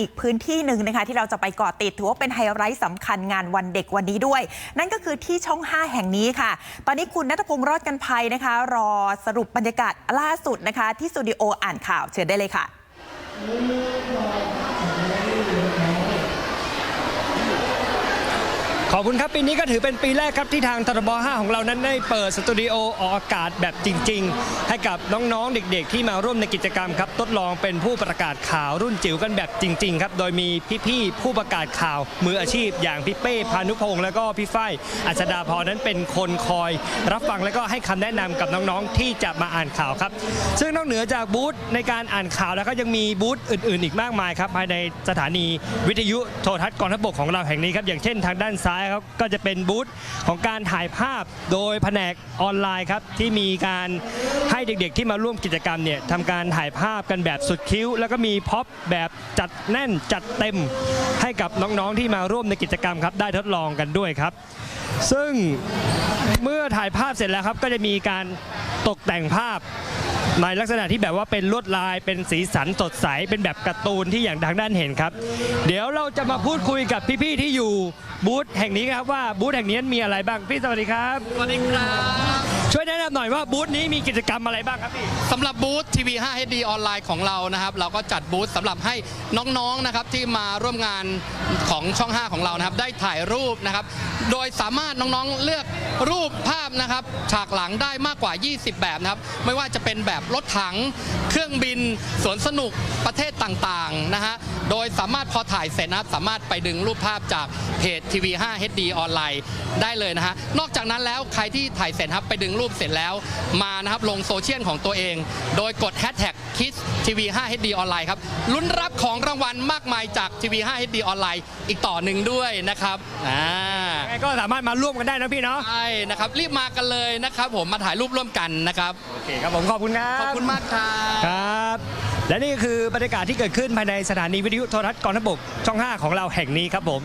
อีกพื้นที่หนึ่งนะคะที่เราจะไปเกาะติดถือว่าเป็นไฮไลท์สำคัญงานวันเด็กวันนี้ด้วย นั่นก็คือที่ช่อง 5 แห่งนี้ค่ะ ตอนนี้คุณนัทพงศ์รอดกันภัยนะคะ รอสรุปบรรยากาศล่าสุดนะคะ ที่สตูดิโออ่านข่าวเชิญได้เลยค่ะ ขอบคุณครับ ปีนี้ก็ถือเป็นปีแรกครับที่ทางทรบ5ของเรานั้นได้เปิดสตูดิโอออกอากาศแบบจริง ๆ ให้กับน้องๆเด็ก ๆ ที่มาร่วมในกิจกรรมครับทดลองเป็นผู้ประกาศข่าวรุ่นจิ๋วกันแบบจริง ๆ ครับโดยมีพี่ๆผู้ประกาศข่าว มืออาชีพ อย่างพี่เป้พานุพงศ์แล้วก็พี่ฝ้ายอัชดาพรนั้นเป็นคนคอย รับฟังแล้วก็ให้คำแนะนำกับน้องๆที่จะมาอ่านข่าวครับ ซึ่งนอกเหนือจากบูธในการอ่านข่าวแล้วก็ยังมีบูธอื่น ๆ อีกมากมายครับภายในสถานีวิทยุโทรทัศน์กองทัพบกของเราแห่งนี้ครับอย่างเช่นทางด้านซ้ายครับก็จะเป็นบูธของการถ่ายภาพโดยแผนกออนไลน์ครับที่มีการให้เด็กๆ ที่มาร่วมกิจกรรมเนี่ยทำการถ่ายภาพกันแบบสุดคิ้ว แล้วก็มีพ็อปแบบจัดแน่นจัดเต็ม ให้กับน้องๆที่มาร่วมในกิจกรรมครับได้ทดลองกันด้วยครับ ซึ่งเมื่อถ่ายภาพเสร็จแล้วครับก็จะมีการตกแต่งภาพในลักษณะที่แบบว่าเป็นลวดลายเป็นสีสันสดใสเป็นแบบการ์ตูนที่อย่างทางด้านเห็นครับ เดี๋ยวเราจะมาพูดคุยกับพี่ๆที่อยู่บูธแห่งนี้ครับว่าบูธแห่งนี้มีอะไรบ้างพี่สวัสดีครับสวัสดีครับ หน่อยว่าบูธนี้มีกิจกรรมอะไรบ้างครับพี่สำหรับบูธทีวี5 HD ออนไลน์ของเรานะครับ เราก็จัดบูธสำหรับให้น้องๆนะครับที่มาร่วมงานของช่อง 5 ของเรานะครับ ได้ถ่ายรูปนะครับ โดยสามารถน้องๆเลือกรูปภาพนะครับ ฉากหลังได้มากกว่า 20 แบบนะครับ ไม่ว่าจะเป็นแบบรถถัง เครื่องบิน สวนสนุกประเทศต่างๆนะฮะโดยสามารถพอถ่ายเสร็จนะครับสามารถไปดึงรูปภาพจากเพจทีวี5 HD ออนไลน์ได้เลยนะฮะนอกจากนั้นแล้วใครที่ถ่ายเสร็จครับไปดึงรูปเสร็จแล้วมานะครับลงโซเชียลของตัวเอง โดยกดแฮชแท็กคิสทีวี5 HD ออนไลน์ครับลุ้นรับของรางวัลมากมายจากทีวี5 HD ออนไลน์อีกต่อหนึ่งด้วยนะครับอ่ายังไงก็สามารถมาร่วมกันได้นะพี่เนาะใช่นะครับรีบมากันเลยนะครับ ผมมาถ่ายรูปร่วมกันนะครับโอเคครับผมขอบคุณครับขอบคุณมากครับครับ และนี่ก็คือบรรยากาศที่เกิดขึ้นภายในสถานีวิทยุโทรทัศน์กองทัพบกช่อง 5 ของเราแห่งนี้ครับผม